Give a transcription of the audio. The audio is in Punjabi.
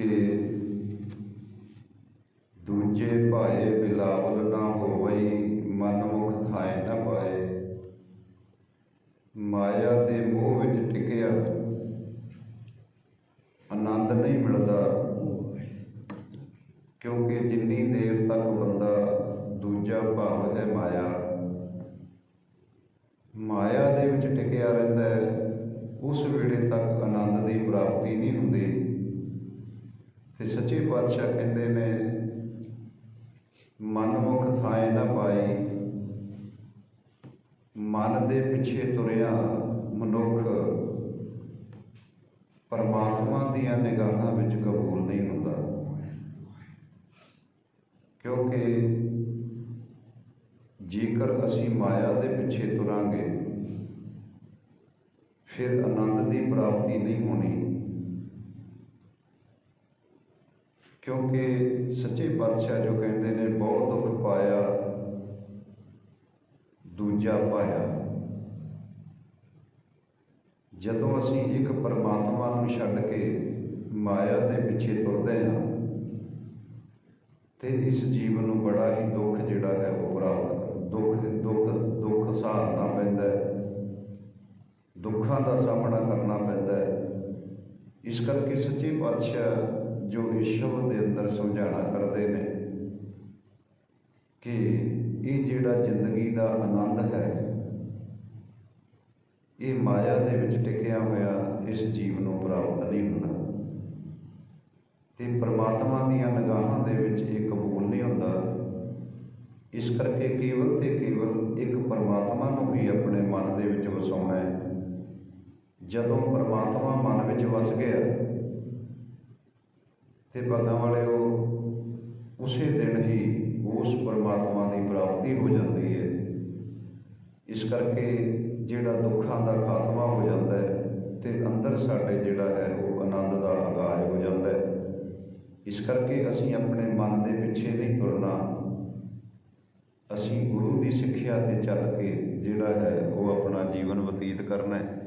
ਕਿ ਦੂਜੇ ਭਾਏ ਬਿਲਾਵਲ ਨਾ ਹੋਵਈ ਮਨ ਮੁਖ ਥਾਏ ਨਾ ਪਾਏ। ਮਾਇਆ ਦੇ ਮੋਹ ਵਿੱਚ ਟਿਕਿਆ, ਆਨੰਦ ਨਹੀਂ ਮਿਲਦਾ। ਕਿਉਂਕਿ ਜਿੰਨੀ ਦੇਰ ਤੱਕ ਬੰਦਾ ਦੂਜਾ ਭਾਵ ਹੈ ਮਾਇਆ ਮਾਇਆ ਦੇ ਵਿੱਚ ਟਿਕਿਆ ਰਹਿੰਦਾ ਹੈ, ਉਸ ਵੇਲੇ ਤੱਕ ਆਨੰਦ ਦੀ ਪ੍ਰਾਪਤੀ ਨਹੀਂ ਹੁੰਦੀ। ਤੇ ਸੱਚੇ ਪਾਤਸ਼ਾਹ ਕਹਿੰਦੇ ਨੇ ਮਨਮੁਖ ਥਾਏ ਨਾ ਪਾਈ ਮਨ ਦੇ ਪਿੱਛੇ ਤੁਰਿਆ ਮਨੁੱਖ ਪਰਮਾਤਮਾ ਦੀਆਂ ਨਿਗਾਹਾਂ ਵਿੱਚ ਕਬੂਲ ਨਹੀਂ ਹੁੰਦਾ। ਕਿਉਂਕਿ ਜੇਕਰ ਅਸੀਂ ਮਾਇਆ ਦੇ ਪਿੱਛੇ ਤੁਰਾਂਗੇ, ਫਿਰ ਆਨੰਦ ਦੀ ਪ੍ਰਾਪਤੀ ਨਹੀਂ ਹੋਣੀ। ਕਿਉਂਕਿ ਸੱਚੇ ਪਾਤਸ਼ਾਹ ਜੋ ਕਹਿੰਦੇ ਨੇ, ਬਹੁਤ ਦੁੱਖ ਪਾਇਆ, ਦੂਜਾ ਪਾਇਆ। ਜਦੋਂ ਅਸੀਂ ਇੱਕ ਪਰਮਾਤਮਾ ਨੂੰ ਛੱਡ ਕੇ ਮਾਇਆ ਦੇ ਪਿੱਛੇ ਤੁਰਦੇ ਹਾਂ, ਤੇ ਇਸ ਜੀਵਨ ਨੂੰ ਬੜਾ ਹੀ ਦੁੱਖ ਜਿਹੜਾ ਹੈ ਉਹ ਪ੍ਰਾਪਤ ਦੁੱਖ ਦੁੱਖ ਦੁੱਖ ਸਹਾਰਨਾ ਪੈਂਦਾ ਦੁੱਖਾਂ ਦਾ ਸਾਹਮਣਾ ਕਰਨਾ ਪੈਂਦਾ ਇਸ ਕਰਕੇ ਸੱਚੇ ਪਾਤਸ਼ਾਹ ਅੰਦਰ ਕਰਦੇ ਨੇ ਕਿ ਇਹ ਜਿਹੜਾ ਜ਼ਿੰਦਗੀ ਦਾ ਆਨੰਦ ਹੈ, ਇਹ ਮਾਇਆ ਦੇ ਵਿੱਚ ਟਿਕਿਆ ਹੋਇਆ ਇਸ ਜੀਵ ਨੂੰ ਪ੍ਰਾਪਤ ਨਹੀਂ ਹੁੰਦਾ। ਤੇ ਪ੍ਰਮਾਤਮਾ ਦੀਆਂ ਨਿਗਾਹਾਂ ਦੇ ਵਿੱਚ ਇਹ ਕਬੂਲ ਨਹੀਂ ਹੁੰਦਾ। ਇਸ ਕਰਕੇ ਕੇਵਲ ਤੇ ਕੇਵਲ ਇੱਕ ਪਰਮਾਤਮਾ ਨੂੰ ਹੀ ਆਪਣੇ ਮਨ ਦੇ ਵਿੱਚ ਵਸਾਉਣਾ ਹੈ। ਜਦੋਂ ਪਰਮਾਤਮਾ ਮਨ ਵਿੱਚ ਵਸ ਗਿਆ, ਤੇ ਬਾਦਾਂ ਵਾਲਿਓ ਉਸੇ ਦਿਨ ਹੀ ਉਸ ਪਰਮਾਤਮਾ ਦੀ ਪ੍ਰਾਪਤੀ ਹੋ ਜਾਂਦੀ ਹੈ। ਇਸ ਕਰਕੇ ਜਿਹੜਾ ਦੁੱਖਾਂ ਦਾ ਖਾਤਮਾ ਹੋ ਜਾਂਦਾ ਹੈ ਤੇ ਅੰਦਰ ਸਾਡੇ ਜਿਹੜਾ ਹੈ ਉਹ ਆਨੰਦ ਦਾ ਆਗਾਜ਼ ਹੋ ਜਾਂਦਾ ਹੈ। ਇਸ ਕਰਕੇ ਅਸੀਂ ਆਪਣੇ ਮਨ ਦੇ ਪਿੱਛੇ ਨਹੀਂ ਤੁਰਨਾ। ਅਸੀਂ ਗੁਰੂ ਦੀ ਸਿੱਖਿਆ ਤੇ ਚੱਲ ਕੇ ਜਿਹੜਾ ਹੈ ਉਹ ਆਪਣਾ ਜੀਵਨ ਬਤੀਤ ਕਰਨਾ ਹੈ।